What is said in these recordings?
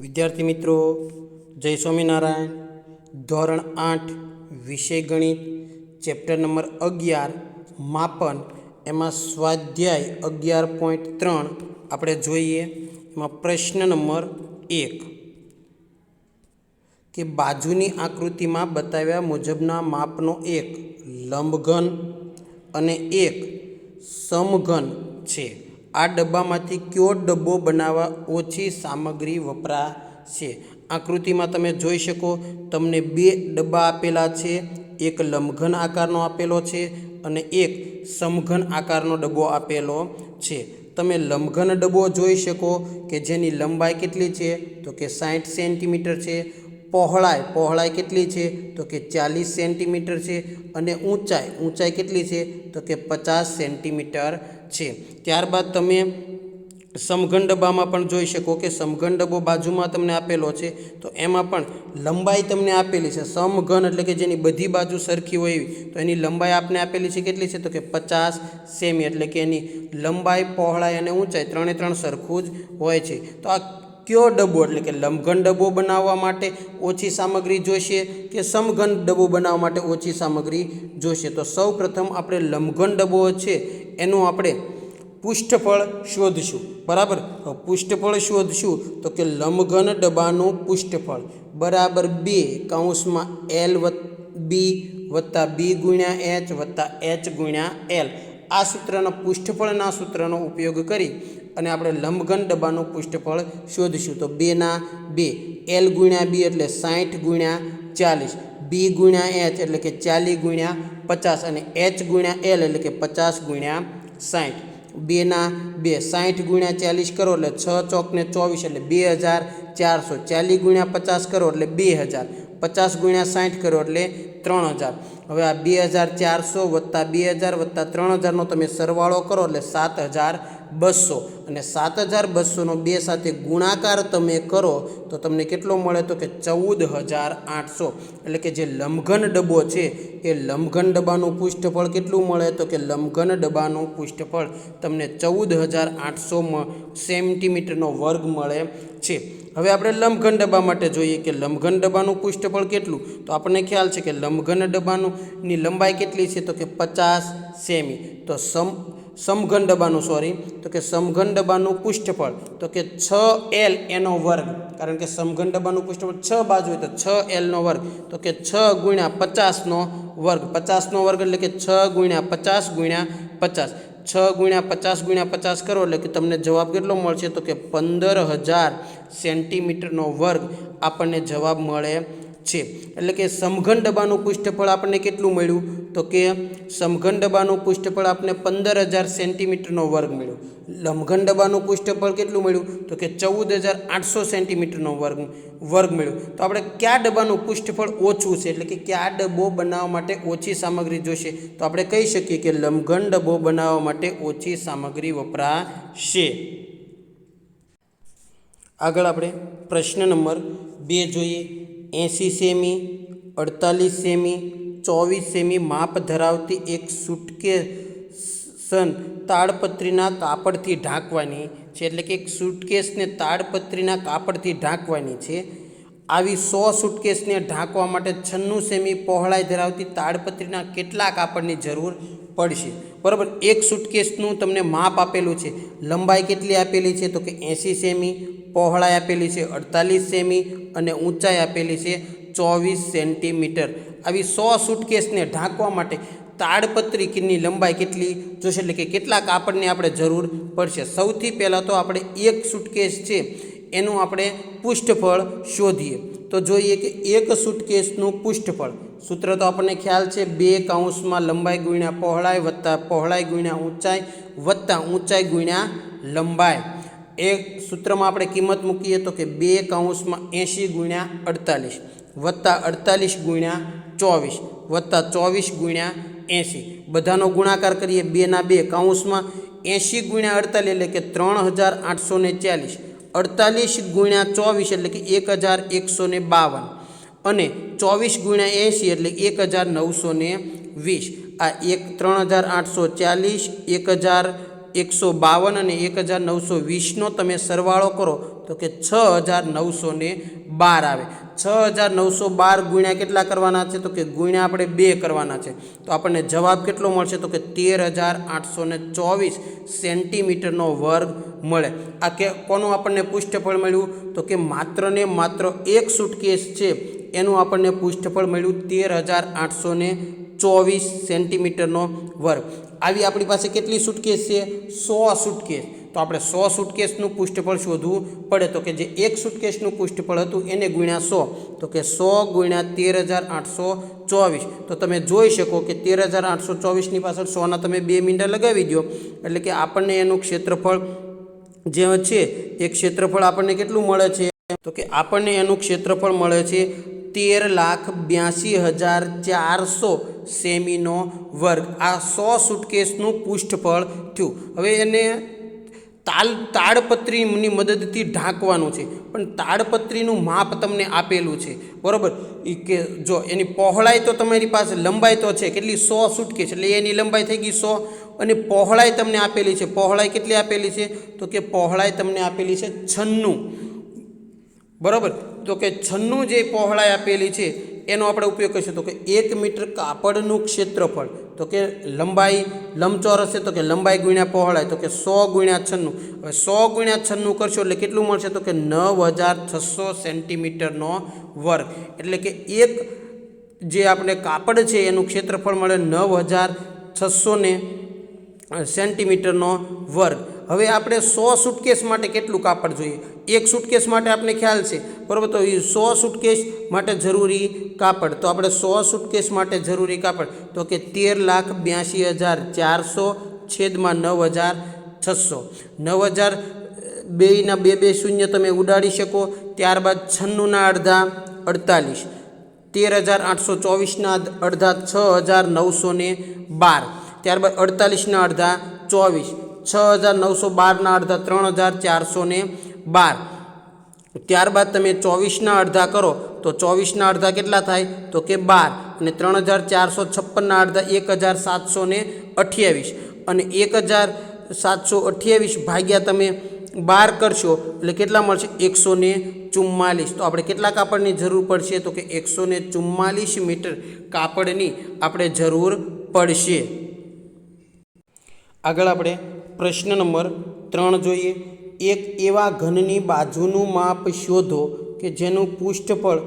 વિદ્યાર્થી મિત્રો, જય સ્વામિનારાયણ. ધોરણ આઠ, વિષય ગણિત, ચેપ્ટર નંબર અગિયાર, માપન. એમાં સ્વાધ્યાય અગિયાર પોઈન્ટ ત્રણ આપણે જોઈએ. એમાં પ્રશ્ન નંબર એક. કે બાજુની આકૃતિમાં બતાવ્યા મુજબના માપનો એક લંબઘન અને એક સમઘન છે. આ ડબ્બામાંથી કયો ડબ્બો બનાવવા ઓછી સામગ્રી વપરાશે? આકૃતિમાં તમે જોઈ શકો, તમને બે ડબ્બા આપેલા છે, એક લંબઘન આકારનો આપેલો છે અને એક સમઘન આકારનો ડબ્બો આપેલો છે. તમે લંબઘન ડબ્બો જોઈ શકો કે જેની લંબાઈ કેટલી છે? તો કે સાઠ સેન્ટીમીટર છે પહોળાઈ પહોળાઈ કેટલી છે? તો કે ચાલીસ સેન્ટીમીટર છે અને ઊંચાઈ ઊંચાઈ કેટલી છે? તો કે પચાસ સેન્ટીમીટર છે. ત્યારબાદ તમે સમઘન પણ જોઈ શકો કે સમઘન બાજુમાં તમને આપેલો છે. તો એમાં પણ લંબાઈ તમને આપેલી છે. સમઘન એટલે કે જેની બધી બાજુ સરખી હોય એવી. તો એની લંબાઈ આપને આપેલી છે કેટલી છે? તો કે પચાસ સેમી, એટલે કે એની લંબાઈ, પહોળાઈ અને ઊંચાઈ ત્રણે ત્રણ સરખું જ હોય છે. તો આ કયો ડબ્બો એટલે કે લંબઘન ડબ્બો બનાવવા માટે ઓછી સામગ્રી જોઈશે કે સમઘન ડબ્બો બનાવવા માટે ઓછી સામગ્રી જોઈશે તો સૌ પ્રથમ આપણે લંબઘન ડબ્બો છે એનું આપણે પૃષ્ઠફળ શોધશું. બરાબર? પૃષ્ઠફળ શોધશું તો કે લંબઘન ડબ્બાનું પૃષ્ઠફળ. બરાબર બે કૌંસમાં એલ બી વત્તા બી ગુણ્યા એચ વત્તા એચ ગુણ્યા એલ. આ સૂત્રના પુષ્ઠફળના સૂત્રનો ઉપયોગ કરી અને આપણે લંબઘન ડબ્બાનું પૃષ્ઠફળ શોધીશું. તો બેના બે. એલ ગુણ્યા બી એટલે સાઠ ગુણ્યા ચાલીસ. બી ગુણ્યા એચ એટલે કે ચાલીસ ગુણ્યા પચાસ. અને એચ ગુણ્યા એલ એટલે કે પચાસ ગુણ્યા સાઠ બેના બે. સાઠ ગુણ્યા ચાલીસ કરો એટલે છ ચોકને ચોવીસ એટલે બે હજાર ચારસો. ચાલીસ ગુણ્યા પચાસ કરો એટલે બે હજાર. પચાસ ગુણ્યા સાઠ કરો એટલે ત્રણ હજાર. હવે આ બે હજાર ચારસો વત્તા બે હજાર વત્તા ત્રણ હજારનો તમે સરવાળો કરો એટલે સાત હજાર બસો. અને સાત હજાર બસોનો બે સાથે ગુણાકાર તમે કરો તો તમને કેટલો મળે તો કે ચૌદ હજાર આઠસો. એટલે કે જે લંબઘન ડબ્બો છે એ લંબઘન ડબ્બાનું પૃષ્ઠફળ કેટલું મળે તો કે લંબઘન ડબ્બાનું પૃષ્ઠફળ તમને ચૌદ હજાર આઠસો સેન્ટીમીટરનો વર્ગ મળે છે. હવે આપણે લંબઘન ડબ્બા માટે જોઈએ કે લંબઘન ડબ્બાનું પૃષ્ઠફળ કેટલું? તો આપણને ખ્યાલ છે કે લંબઘન ડબ્બાનું ની લંબાઈ કેટલી છે? તો કે પચાસ સેમી. તો સમ સમઘન ડબ્બાનું સોરી તો કે સમઘન ડબ્બાનું પૃષ્ઠફળ. તો કે છ એલ એનો વર્ગ. કારણ કે સમઘન ડબ્બાનું પૃષ્ઠફળ છ બાજુ હોય તો છ એલનો વર્ગ. તો કે છ ગુણ્યા પચાસનો વર્ગ. પચાસનો વર્ગ એટલે કે છ ગુણ્યા પચાસ ગુણ્યા પચાસ. છ ગુણ્યા પચાસ ગુણ્યા પચાસ કરો એટલે કે તમને જવાબ કેટલો મળશે? તો કે પંદર હજાર સેન્ટીમીટરનો વર્ગ આપણને જવાબ મળે છે. એટલે કે સમઘન ડબ્બાનું પૃષ્ઠફળ આપણને કેટલું મળ્યું? તો કે સમઘન ડબ્બાનું પૃષ્ઠફળ આપણને પંદર હજાર સેન્ટીમીટરનો વર્ગ મળ્યો. લંબઘન ડબ્બાનું પૃષ્ઠફળ કેટલું મળ્યું? તો કે ચૌદ હજાર આઠસો સેન્ટીમીટરનો વર્ગ વર્ગ મળ્યો. તો આપણે કયા ડબ્બાનું પૃષ્ઠફળ ઓછું છે? એટલે કે કયા ડબ્બો બનાવવા માટે ઓછી સામગ્રી જોશે? તો આપણે કહી શકીએ કે લંબઘન ડબ્બો બનાવવા માટે ઓછી સામગ્રી વપરાશે. આગળ આપણે પ્રશ્ન નંબર બે જોઈએ. એંસી સેમી, અડતાલીસ સેમી, ચોવીસ સેમી માપ ધરાવતી એક સુટકેસન તાડપત્રીના કાપડથી ઢાંકવાની છે, એટલે કે એક સુટકેસને તાડપત્રીના કાપડથી ઢાંકવાની છે. આવી સો સુટકેસને ઢાંકવા માટે છન્નું સેમી પહોળાઈ ધરાવતી તાડપત્રીના કેટલા કાપડની જરૂર પડશે. બરાબર? એક સુટકેસનું તમને માપ આપેલું છે. લંબાઈ કેટલી આપેલી છે? તો કે એંસી સેમી, પહોળાઈ આપેલી છે અડતાલીસ સેમી અને ઊંચાઈ આપેલી છે ચોવીસ સેન્ટીમીટર. આવી સો સુટકેસને ઢાંકવા માટે તાડપત્રી કિનની લંબાઈ કેટલી જોશે? એટલે કે કેટલા કાપડની આપણે જરૂર પડશે. સૌથી પહેલાં તો આપણે એક સુટકેસ છે. એનું આપણે પૃષ્ઠફળ શોધીએ. તો જોઈએ કે એક સુટકેસનું પુષ્ઠફળ. સૂત્ર તો આપણને ખ્યાલ છે, બે કાઉન્સમાં લંબાઈ ગુણ્યા પહોળાઈ વત્તા પહોળાઈ ગુણ્યા ઊંચાઈ વત્તા ઊંચાઈ ગુણ્યા લંબાઈ. એ સૂત્રમાં આપણે કિંમત મૂકીએ તો કે બે કાઉન્સમાં એંશી ગુણ્યા અડતાલીસ વત્તા અડતાલીસ ગુણ્યા ચોવીસ વત્તા ચોવીસ ગુણ્યા એંશી. બધાનો ગુણાકાર કરીએ, બેના બે. કાઉન્સમાં એંશી ગુણ્યા અડતાલીસ એટલે કે ત્રણ હજાર આઠસો ને ચાલીસ. અડતાલીસ ગુણ્યા ચોવીસ એટલે કે એક હજાર એકસો ને બાવન. અને ચોવીસ ગુણ્યા એંશી એટલે એક હજાર નવસો ને વીસ. આ એક ત્રણ હજાર આઠસો ચાલીસ, એક હજાર એકસો બાવન અને એક હજાર નવસો વીસનો તમે સરવાળો કરો તો કે છ હજાર નવસો બાર આવે. છ હજાર નવસો બાર ગુણ્યા કેટલા કરવાના છે? તો કે ગુણ્યા આપણે બે કરવાના છે. તો આપણને જવાબ કેટલો મળશે? તો કે તેર હજાર આઠસો ચોવીસ સેન્ટીમીટરનો વર્ગ મળે. આ કે કોનું આપણને પુષ્ઠફળ મળ્યું? તો કે માત્ર ને માત્ર એક સુટકેસ છે. એનું આપણને પુષ્ઠફળ મળ્યું તેર હજાર આઠસો ચોવીસ સેન્ટીમીટરનો વર્ગ. આવી આપણી પાસે કેટલી સુટકેસ છે? સો સુટકેસ. તો આપણે સો સુટકેસનું પુષ્ઠફળ શોધવું પડે તો કે જે એક સુટકેસનું પુષ્ઠફળ હતું એને ગુણ્યા સો. તો કે સો ગુણ્યા તેર હજાર આઠસો ચોવીસ. તો તમે જોઈ શકો કે તેર હજાર આઠસો ચોવીસની પાછળ સોના તમે બે મીંડા લગાવી દો એટલે કે આપણને એનું ક્ષેત્રફળ જે છે, એ ક્ષેત્રફળ આપણને કેટલું મળે છે? તો કે આપણને એનું ક્ષેત્રફળ મળે છે તેર લાખ બ્યાસી હજાર ચારસો સેમીનો વર્ગ. આ સો સુટકેસનું પુષ્ઠફળ થયું. હવે એને તાલ તાડપત્રીની મદદથી ઢાંકવાનું છે. પણ તાડપત્રીનું માપ તમને આપેલું છે. બરાબર? એ કે જો એની પહોળાઈ તો તમારી પાસે લંબાઈ તો છે. કેટલી? સો સુટકેસ. એટલે એની લંબાઈ થઈ ગઈ સો. અને પહોળાઈ તમને આપેલી છે. પહોળાઈ કેટલી આપેલી છે? તો કે પહોળાઈ તમને આપેલી છે છન્નું. બરાબર? તો કે છન્નું જે પહોળાઈ આપેલી છે એનો આપણે ઉપયોગ કરીશું તો કે એક મીટર કાપડનું ક્ષેત્રફળ, તો કે લંબાઈ લંબચોરસ છે તો કે લંબાઈ ગુણ્યા પહોળાઈ, તો કે સો ગુણ્યા છન્નું. હવે સો ગુણ્યા છન્નું કરશો એટલે કેટલું મળશે તો કે નવ હજાર છસો સેન્ટીમીટરનો વર્ગ. એટલે કે એક જે આપણે કાપડ છે એનું ક્ષેત્રફળ મળે નવ હજાર છસો ને સેન્ટીમીટરનો વર્ગ. હવે આપણે સો સુટકેસ માટે કેટલું કાપડ જોઈએ? એક સુટકેસ માટે આપણે ખ્યાલ છે. બરાબર? તો એ સો સુટકેસ માટે જરૂરી કાપડ. તો આપણે સો સુટકેસ માટે જરૂરી કાપડ. તો કે તેર લાખ બ્યાસી હજાર ચારસો છેદમાં નવ હજાર છસો. નવ હજાર બેના બે બે શૂન્ય તમે ઉડાડી શકો. ત્યારબાદ છન્નુંના અડધા અડતાલીસ. તેર હજાર આઠસો ચોવીસના અડધા છ હજાર નવસો ને બાર. ત્યારબાદ અડતાલીસના અડધા ચોવીસ. છ હજાર નવસો બારના અડધા ત્રણ હજાર ચારસો ને બાર. ત્યારબાદ તમે ચોવીસના અડધા કરો, તો ચોવીસના અડધા કેટલા થાય? તો કે બાર. અને ત્રણ હજાર ચારસો છપ્પનના અડધા એક હજાર સાતસો ને અઠ્યાવીસ. અને એક હજાર સાતસો અઠ્યાવીસ ભાગ્યા તમે બાર કરશો, એટલે કેટલા મળશે? એકસો ને ચુમ્માલીસ. તો આપણે કેટલા કાપડની જરૂર પડશે? તો કે એકસો ને ચુમ્માલીસ મીટર કાપડની આપણે જરૂર પડશે. આગળ આપણે પ્રશ્ન નંબર ત્રણ જોઈએ. એક એવા ઘનની બાજુનું માપ શોધો કે જેનું પૃષ્ઠફળ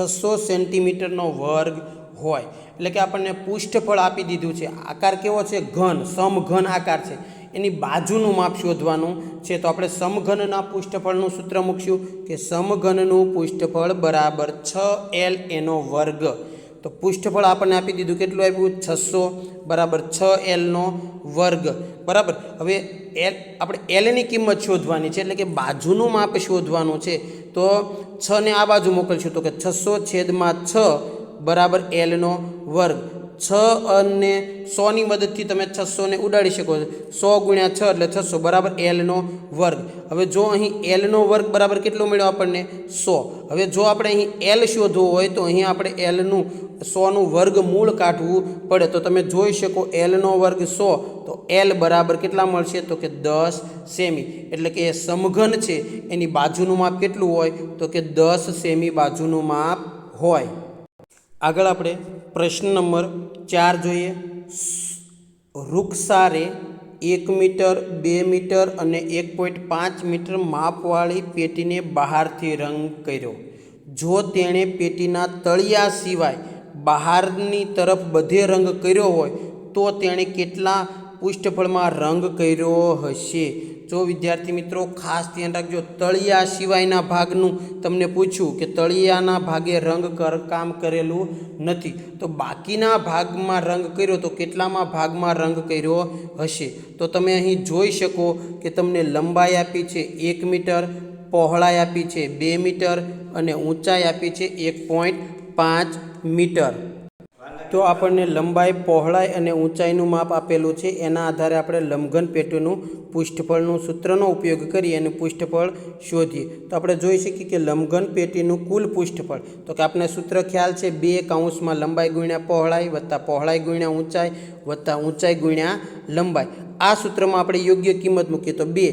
છસો સેન્ટીમીટરનો વર્ગ હોય. એટલે કે આપણને પૃષ્ઠફળ આપી દીધું છે. આકાર કેવો છે? ઘન, સમઘન આકાર છે. એની બાજુનું માપ શોધવાનું છે. તો આપણે સમઘનના પૃષ્ઠફળનું સૂત્ર મૂકશું કે સમઘનનું પૃષ્ઠફળ બરાબર છ એલ એનો વર્ગ. તો પૃષ્ઠફળ આપણને આપી દીધું કેટલું આપ્યું? છસો બરાબર છ એલનો વર્ગ. બરાબર? હવે એલ આપણે એલની કિંમત શોધવાની છે, એટલે કે બાજુનું માપ શોધવાનું છે. તો છને આ બાજુ મોકલશું તો કે છસો છેદમાં છ બરાબર એલનો વર્ગ. છ અને સોની મદદથી તમે છસોને ઉડાડી શકો છો. સો ગુણ્યા છ એટલે છસો, બરાબર? એલનો વર્ગ. હવે જો અહીં એલનો વર્ગ બરાબર કેટલો મળ્યો આપણને? સો. હવે જો આપણે અહીં એલ શોધવો હોય તો અહીં આપણે એલનું સોનું વર્ગ મૂળ કાઢવું પડે. તો તમે જોઈ શકો એલનો વર્ગ સો. તો એલ બરાબર કેટલા મળશે? તો કે દસ સેમી. એટલે કે એ સમઘન છે. એની બાજુનું માપ કેટલું હોય? તો કે દસ સેમી બાજુનું માપ હોય. આગળ આપણે પ્રશ્ન નંબર ચાર જોઈએ. રૂક્ષારે એક મીટર, બે મીટર અને એક પોઈન્ટ પાંચ મીટર માપવાળી પેટીને બહારથી રંગ કર્યો. જો તેણે પેટીના તળિયા સિવાય બહારની તરફ બધે રંગ કર્યો હોય, તો તેણે કેટલા પૃષ્ઠફળમાં રંગ કર્યો હશે. જો વિદ્યાર્થી મિત્રો, ખાસ ધ્યાન રાખજો, તળિયા સિવાયના ભાગનું તમને પૂછ્યું કે તળિયાના ભાગે રંગ કર, કામ કરેલું નથી. તો બાકીના ભાગમાં રંગ કર્યો તો કેટલામાં ભાગમાં રંગ કર્યો હશે? તો તમે અહીં જોઈ શકો કે તમને લંબાઈ આપી છે એક મીટર, પહોળાઈ આપી છે બે મીટર અને ઊંચાઈ આપી છે એક પોઈન્ટ પાંચ મીટર. તો આપણને લંબાઈ, પહોળાઈ અને ઊંચાઈનું માપ આપેલું છે. એના આધારે આપણે લંબઘન પેટીનું પૃષ્ઠફળનું સૂત્રનો ઉપયોગ કરી અને પૃષ્ઠફળ શોધીએ. તો આપણે જોઈ શકીએ કે લંબઘન પેટીનું કુલ પૃષ્ઠફળ, તો કે આપણે સૂત્ર ખ્યાલ છે, બે કાઉન્સમાં લંબાઈ ગુણ્યા પહોળાઈ વત્તા પહોળાઈ ગુણ્યા ઊંચાઈ વત્તા ઊંચાઈ ગુણ્યા લંબાઈ. આ સૂત્રમાં આપણે યોગ્ય કિંમત મૂકીએ તો બે,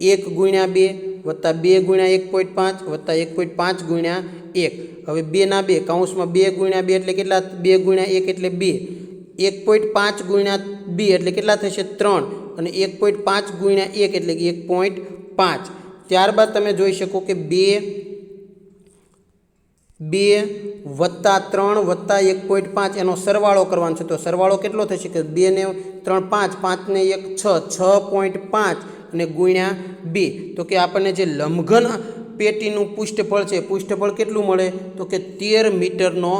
એક ગુણ્યા બે વત્તા બે ગુણ્યા એક પોઈન્ટ પાંચ વત્તા એક પોઈન્ટ પાંચ ગુણ્યા એક. હવે બેના બે, કૌંસમાં બે ગુણ્યા બે એટલે કેટલા, બે ગુણ્યા એક એટલે બે. એક પોઈન્ટ પાંચ ગુણ્યા બે એટલે કેટલા થશે? ત્રણ. અને એક પોઈન્ટ પાંચ ગુણ્યા એક એટલે કે એક પોઈન્ટ પાંચ. ત્યારબાદ તમે જોઈ શકો કે બે બે વત્તા ત્રણ વત્તા એક પોઈન્ટ પાંચ એનો સરવાળો કરવાનો છે. તો સરવાળો કેટલો થશે કે બે ને ત્રણ પાંચ પાંચને એક છ છ પોઈન્ટ પાંચ અને ગુણ્યા બે. તો કે આપણને જે લંબઘન પેટીનું પૃષ્ઠફળ છે, પૃષ્ઠફળ કેટલું મળે? તો કે તેર મીટરનો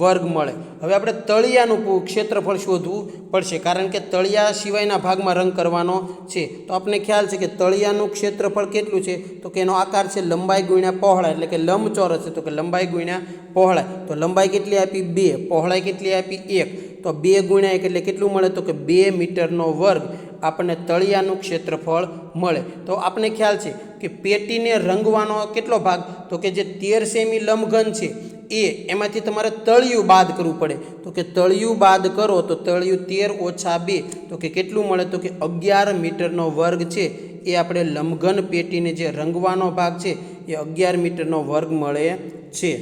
વર્ગ મળે. હવે આપણે તળિયાનું ક્ષેત્રફળ શોધવું પડશે, કારણ કે તળિયા સિવાયના ભાગમાં રંગ કરવાનો છે. તો આપણને ખ્યાલ છે કે તળિયાનું ક્ષેત્રફળ કેટલું છે? તો કે એનો આકાર છે લંબાઈ ગુણ્યા પહોળાઈ, એટલે કે લંબચોરસ છે, તો કે લંબાઈ ગુણ્યા પહોળાઈ. તો લંબાઈ કેટલી આપી? બે. પહોળાઈ કેટલી આપી? એક. તો બે ગુણ્યા એક એટલે કેટલું મળે? તો કે બે મીટરનો વર્ગ. આપણને તળિયાનું ક્ષેત્રફળ મળે. તો આપણે ખ્યાલ છે કે પેટીને રંગવાનો કેટલો ભાગ? તો કે જે તેર સેમી લંબઘન છે, એ એમાંથી તમારે તળિયું બાદ કરવું પડે. તો કે તળિયું બાદ કરો, તો તળિયું તેર ઓછા બે. તો કે કેટલું મળે? તો કે અગિયાર મીટરનો વર્ગ છે, એ આપણે લંબઘન પેટીને જે રંગવાનો ભાગ છે, એ અગિયાર મીટરનો વર્ગ મળે છે.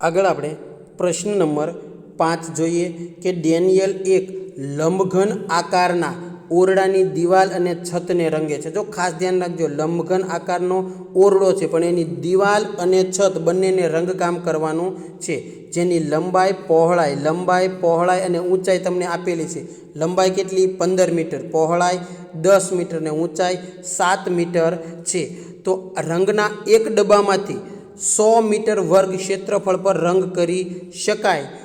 આગળ આપણે પ્રશ્ન નંબર પાંચ જોઈએ કે ડેનિયલ એક લંબઘન આકારના ઓરડાની દિવાલ અને છતને રંગે છે. જો ખાસ ધ્યાન રાખજો, લંબઘન આકારનો ઓરડો છે, પણ એની દિવાલ અને છત બંનેને રંગકામ કરવાનું છે. જેની લંબાઈ પહોળાઈ લંબાઈ પહોળાઈ અને ઊંચાઈ તમને આપેલી છે. લંબાઈ કેટલી? પંદર મીટર. પહોળાઈ દસ મીટર ને ઊંચાઈ સાત મીટર છે. તો રંગના એક ડબ્બામાંથી સો મીટર વર્ગ ક્ષેત્રફળ પર રંગ કરી શકાય.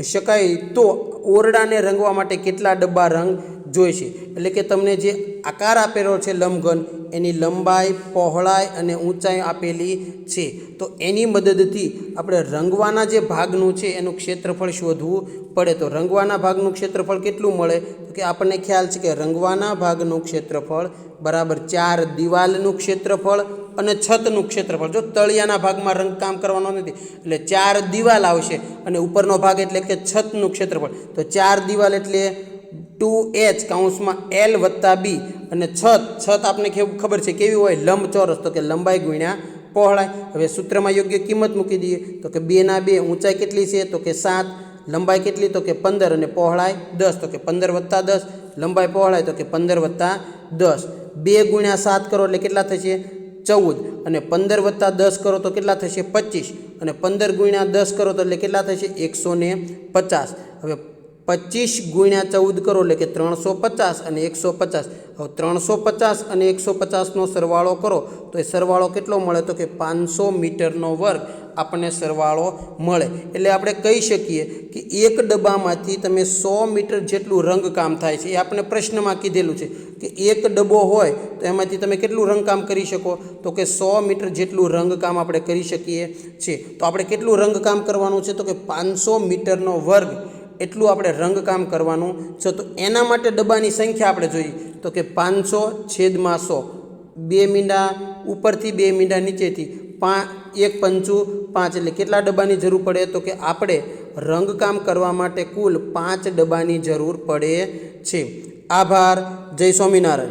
શકાય તો ઓરડાને રંગવા માટે કેટલા ડબ્બા રંગ જોઈશે? એટલે કે તમને જે આકાર આપેલો છે લંબઘન, એની લંબાઈ, પહોળાઈ અને ઊંચાઈ આપેલી છે. તો એની મદદથી આપણે રંગવાના જે ભાગનું છે એનું ક્ષેત્રફળ શોધવું પડે. તો રંગવાના ભાગનું ક્ષેત્રફળ કેટલું મળે? તો કે આપણને ખ્યાલ છે કે રંગવાના ભાગનું ક્ષેત્રફળ બરાબર ચાર દિવાલનું ક્ષેત્રફળ અને છતનું ક્ષેત્રફળ. જો તળિયાના ભાગમાં રંગકામ કરવાનો નથી, એટલે ચાર દિવાલ આવશે અને ઉપરનો ભાગ એટલે કે છતનું ક્ષેત્રફળ. તો ચાર દિવાલ એટલે ટુ એચ કાઉન્સમાં એલ વત્તા બી. અને છત છત આપને ખબર છે કેવી હોય? લંબચોરસ. તો કે લંબાઈ ગુણ્યા પહોળાઈ. હવે સૂત્રમાં યોગ્ય કિંમત મૂકી દઈએ. તો કે બેના બે ઊંચાઈ કેટલી છે? તો કે સાત. લંબાઈ કેટલી? તો કે પંદર. અને પહોળાઈ દસ. તો કે પંદર વત્તા દસ. લંબાઈ પહોળાઈ તો કે પંદર વત્તા દસ. બે ગુણ્યા સાત કરો એટલે કેટલા થશે? ચૌદ અને પંદર વત્તા દસ કરો તો કેટલા થશે પચીસ અને પંદર ગુણ્યા દસ કરો તો એટલે કેટલા થશે એકસો ને પચાસ. હવે પચીસ ગુણ્યા ચૌદ કરો એટલે કે ત્રણસો પચાસ અને એકસો પચાસ. હવે ત્રણસો પચાસ અને એકસો પચાસનો સરવાળો કરો તો એ સરવાળો કેટલો મળે તો કે પાંચસો મીટરનો વર્ગ. આપણને સરવાળો મળે. એટલે આપણે કહી શકીએ કે એક ડબ્બામાંથી તમે સો મીટર જેટલું રંગકામ થાય છે, એ આપણે પ્રશ્નમાં કીધેલું છે કે એક ડબ્બો હોય તો એમાંથી તમે કેટલું રંગકામ કરી શકો? તો કે સો મીટર જેટલું રંગકામ આપણે કરી શકીએ છીએ. તો આપણે કેટલું રંગકામ કરવાનું છે? તો કે પાંચસો મીટરનો વર્ગ એટલું આપણે રંગકામ કરવાનું છે. તો એના માટે ડબ્બાની સંખ્યા આપણે જોઈએ. તો કે પાંચસો છેદમાં સો. બે મીંડા ઉપરથી બે મીંડા નીચેથી. પા, એક પંચું, પાંચ એટલે કેટલા ડબ્બાની જરૂર પડે? તો કે આપણે રંગકામ કરવા માટે કુલ પાંચ ડબ્બાની જરૂર પડે છે. આભાર. જય સ્વામિનારાયણ.